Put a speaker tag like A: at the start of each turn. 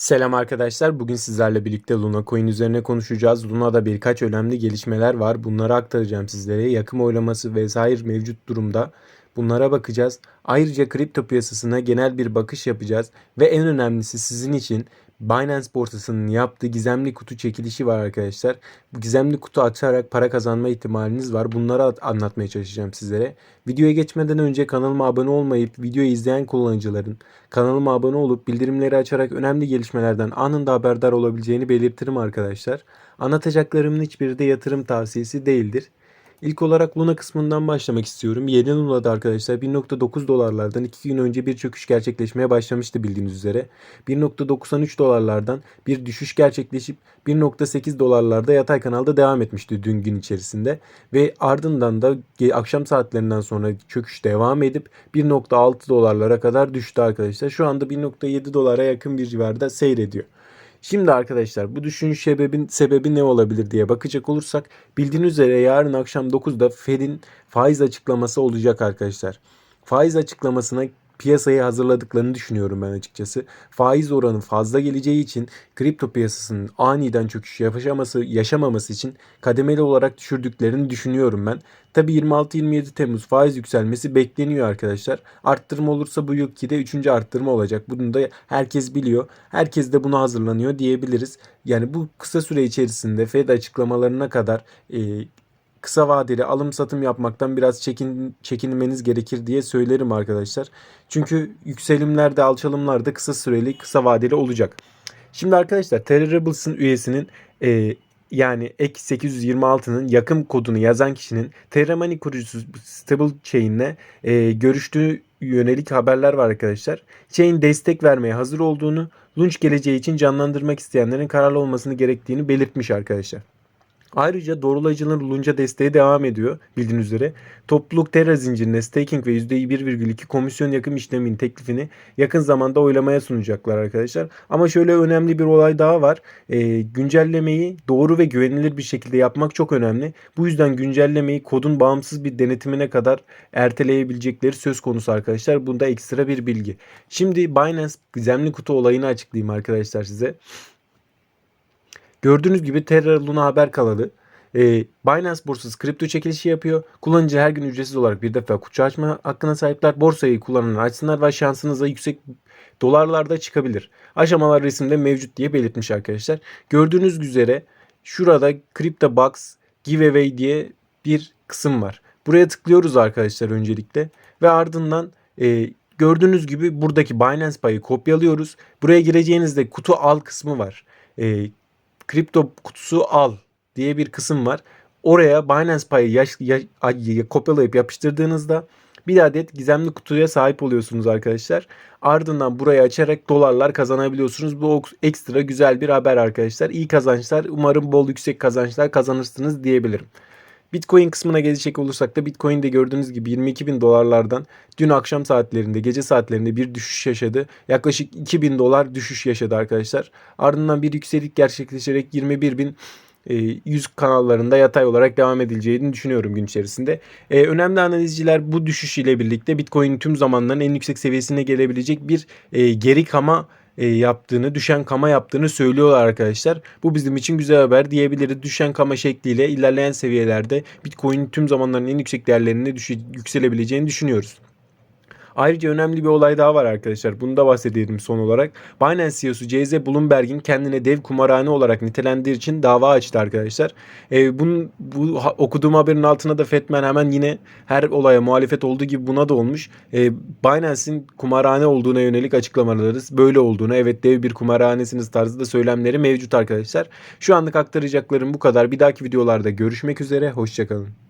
A: Selam arkadaşlar. Bugün sizlerle birlikte Luna Coin üzerine konuşacağız. Luna'da birkaç önemli gelişmeler var. Bunları aktaracağım sizlere. Yakım oylaması vesaire mevcut durumda. Bunlara bakacağız. Ayrıca kripto piyasasına genel bir bakış yapacağız. Ve en önemlisi sizin için Binance borsasının yaptığı gizemli kutu çekilişi var arkadaşlar. Bu gizemli kutu açarak para kazanma ihtimaliniz var. Bunları at- anlatmaya çalışacağım sizlere. Videoya geçmeden önce kanalıma abone olmayıp videoyu izleyen kullanıcıların kanalıma abone olup bildirimleri açarak önemli gelişmelerden anında haberdar olabileceğini belirtirim arkadaşlar. Anlatacaklarımın hiçbiri de yatırım tavsiyesi değildir. İlk olarak Luna kısmından başlamak istiyorum. Yeni Luna'da arkadaşlar 1.9 dolarlardan 2 gün önce bir çöküş gerçekleşmeye başlamıştı bildiğiniz üzere. 1.93 dolarlardan bir düşüş gerçekleşip 1.8 dolarlarda yatay kanalda devam etmişti dün gün içerisinde. Ve ardından da akşam saatlerinden sonra çöküş devam edip 1.6 dolarlara kadar düştü arkadaşlar. Şu anda 1.7 dolara yakın bir civarda seyrediyor. Şimdi arkadaşlar bu düşünüş sebebin sebebi ne olabilir diye bakacak olursak bildiğiniz üzere yarın akşam 9'da Fed'in faiz açıklaması olacak arkadaşlar. Faiz açıklamasına piyasayı hazırladıklarını düşünüyorum ben açıkçası. Faiz oranı fazla geleceği için kripto piyasasının aniden çöküş yaşaması, yaşamaması için kademeli olarak düşürdüklerini düşünüyorum ben. Tabi 26-27 Temmuz faiz yükselmesi bekleniyor arkadaşlar. Arttırma olursa bu yılki de 3. arttırma olacak. Bunu da herkes biliyor. Herkes de buna hazırlanıyor diyebiliriz. Yani bu kısa süre içerisinde Fed açıklamalarına kadar e, kısa vadeli alım satım yapmaktan biraz çekin, çekinmeniz gerekir diye söylerim arkadaşlar. Çünkü yükselimler de alçalımlar da kısa süreli kısa vadeli olacak. Şimdi arkadaşlar Terra Rebels'ın üyesinin e, yani ek 826'nın yakın kodunu yazan kişinin Terra Money kurucusu Stable Chain'le e, görüştüğü yönelik haberler var arkadaşlar. Chain destek vermeye hazır olduğunu, launch geleceği için canlandırmak isteyenlerin kararlı olmasını gerektiğini belirtmiş arkadaşlar. Ayrıca doğrulayıcıların Lunca desteği devam ediyor bildiğiniz üzere. Topluluk Terra zincirine staking ve %1,2 komisyon yakım işleminin teklifini yakın zamanda oylamaya sunacaklar arkadaşlar. Ama şöyle önemli bir olay daha var. Ee, güncellemeyi doğru ve güvenilir bir şekilde yapmak çok önemli. Bu yüzden güncellemeyi kodun bağımsız bir denetimine kadar erteleyebilecekleri söz konusu arkadaşlar. Bunda ekstra bir bilgi. Şimdi Binance gizemli kutu olayını açıklayayım arkadaşlar size. Gördüğünüz gibi Terra Luna haber kanalı e, Binance borsası kripto çekilişi yapıyor. Kullanıcı her gün ücretsiz olarak bir defa kutu açma hakkına sahipler. Borsayı kullananlar açsınlar ve şansınıza yüksek dolarlarda çıkabilir. Aşamalar resimde mevcut diye belirtmiş arkadaşlar. Gördüğünüz üzere şurada Crypto Box Giveaway diye bir kısım var. Buraya tıklıyoruz arkadaşlar öncelikle ve ardından e, gördüğünüz gibi buradaki Binance payı kopyalıyoruz. Buraya gireceğinizde kutu al kısmı var. E, kripto kutusu al diye bir kısım var. Oraya Binance payı yaş, yaş, ay- kopyalayıp yapıştırdığınızda bir adet gizemli kutuya sahip oluyorsunuz arkadaşlar. Ardından burayı açarak dolarlar kazanabiliyorsunuz. Bu ekstra güzel bir haber arkadaşlar. İyi kazançlar. Umarım bol yüksek kazançlar kazanırsınız diyebilirim. Bitcoin kısmına gelecek olursak da Bitcoin de gördüğünüz gibi 22 bin dolarlardan dün akşam saatlerinde, gece saatlerinde bir düşüş yaşadı. Yaklaşık 2 bin dolar düşüş yaşadı arkadaşlar. Ardından bir yükselik gerçekleşerek 21 bin e, 100 kanallarında yatay olarak devam edileceğini düşünüyorum gün içerisinde. E, önemli analizciler bu düşüş ile birlikte Bitcoin'in tüm zamanların en yüksek seviyesine gelebilecek bir e, geri kama e, yaptığını, düşen kama yaptığını söylüyorlar arkadaşlar. Bu bizim için güzel haber diyebiliriz. Düşen kama şekliyle ilerleyen seviyelerde Bitcoin'in tüm zamanların en yüksek değerlerine düşü, yükselebileceğini düşünüyoruz. Ayrıca önemli bir olay daha var arkadaşlar. Bunu da bahsedelim son olarak. Binance CEO'su CZ Bloomberg'in kendine dev kumarhane olarak nitelendiği için dava açtı arkadaşlar. Ee, bunun, bu ha- okuduğum haberin altına da Fetman hemen yine her olaya muhalefet olduğu gibi buna da olmuş. Ee, Binance'in kumarhane olduğuna yönelik açıklamaları böyle olduğunu evet dev bir kumarhanesiniz tarzı da söylemleri mevcut arkadaşlar. Şu anlık aktaracaklarım bu kadar. Bir dahaki videolarda görüşmek üzere. Hoşçakalın.